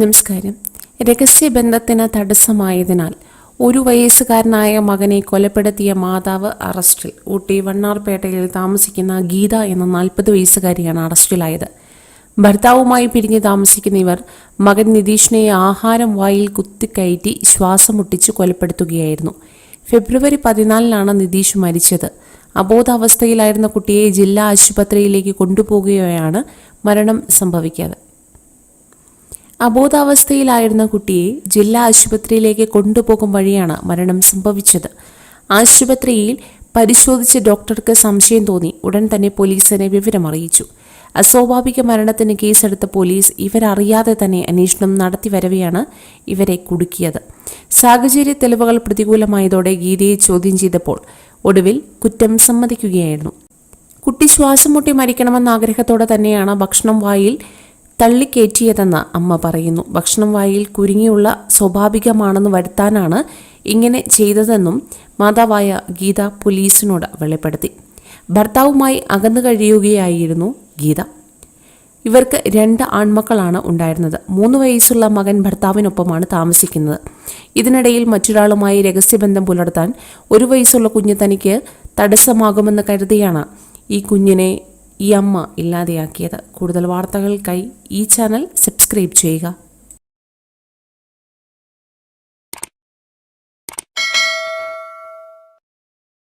നമസ്കാരം. രഹസ്യബന്ധത്തിന് തടസ്സമായതിനാൽ ഒരു വയസ്സുകാരനായ മകനെ കൊലപ്പെടുത്തിയ മാതാവ് അറസ്റ്റിൽ ഊട്ടി വണ്ണാർപേട്ടയിൽ താമസിക്കുന്ന ഗീത എന്ന നാൽപ്പത് വയസ്സുകാരിയാണ് അറസ്റ്റിലായത്. ഭർത്താവുമായി പിരിഞ്ഞ് താമസിക്കുന്ന ഇവർ മകൻ നിതീഷിനെ ആഹാരം വായിൽ കുത്തിക്കയറ്റി ശ്വാസം മുട്ടിച്ച് കൊലപ്പെടുത്തുകയായിരുന്നു. ഫെബ്രുവരി പതിനാലിനാണ് നിതീഷ് മരിച്ചത്. അബോധാവസ്ഥയിലായിരുന്ന കുട്ടിയെ ജില്ലാ ആശുപത്രിയിലേക്ക് കൊണ്ടുപോകുകയാണ് മരണം സംഭവിക്കാതെ. അബോധാവസ്ഥയിലായിരുന്ന കുട്ടിയെ ജില്ലാ ആശുപത്രിയിലേക്ക് കൊണ്ടുപോകും വഴിയാണ് മരണം സംഭവിച്ചത്. ആശുപത്രിയിൽ പരിശോധിച്ച ഡോക്ടർക്ക് സംശയം തോന്നി. ഉടൻ തന്നെ പോലീസിനെ വിവരമറിയിച്ചു അസ്വാഭാവിക മരണത്തിന് കേസെടുത്ത പോലീസ് ഇവരറിയാതെ തന്നെ അന്വേഷണം നടത്തി വരവെയാണ് ഇവരെ കുടുക്കിയത്. സാഹചര്യ തെളിവുകൾ പ്രതികൂലമായതോടെ ഗീതയെ ചോദ്യം ചെയ്തപ്പോൾ ഒടുവിൽ കുറ്റം സമ്മതിക്കുകയായിരുന്നു. കുട്ടി ശ്വാസം മുട്ടി മരിക്കണമെന്ന ആഗ്രഹത്തോടെ തന്നെയാണ് ഭക്ഷണം വായിൽ തള്ളിക്കയറ്റിയതെന്ന് അമ്മ പറയുന്നു. ഭക്ഷണം വായിൽ കുരുങ്ങിയുള്ള സ്വാഭാവികമാണെന്ന് വരുത്താനാണ് ഇങ്ങനെ ചെയ്തതെന്നും മാതാവായ ഗീത പോലീസിനോട് വെളിപ്പെടുത്തി. ഭർത്താവുമായി അകന്നു കഴിയുകയായിരുന്നു ഗീത. ഇവർക്ക് രണ്ട് ആൺമക്കളാണ് ഉണ്ടായിരുന്നത്. മൂന്ന് വയസ്സുള്ള മകൻ ഭർത്താവിനൊപ്പമാണ് താമസിക്കുന്നത്. ഇതിനിടയിൽ മറ്റൊരാളുമായി രഹസ്യബന്ധം പുലർത്താൻ ഒരു വയസ്സുള്ള കുഞ്ഞ് തനിക്ക് തടസ്സമാകുമെന്ന് കരുതിയാണ് ഈ കുഞ്ഞിനെ ഈ അമ്മ ഇല്ലാതെയാക്കിയത്. കൂടുതൽ വാർത്തകൾക്കായി ഈ ചാനൽ സബ്സ്ക്രൈബ് ചെയ്യുക.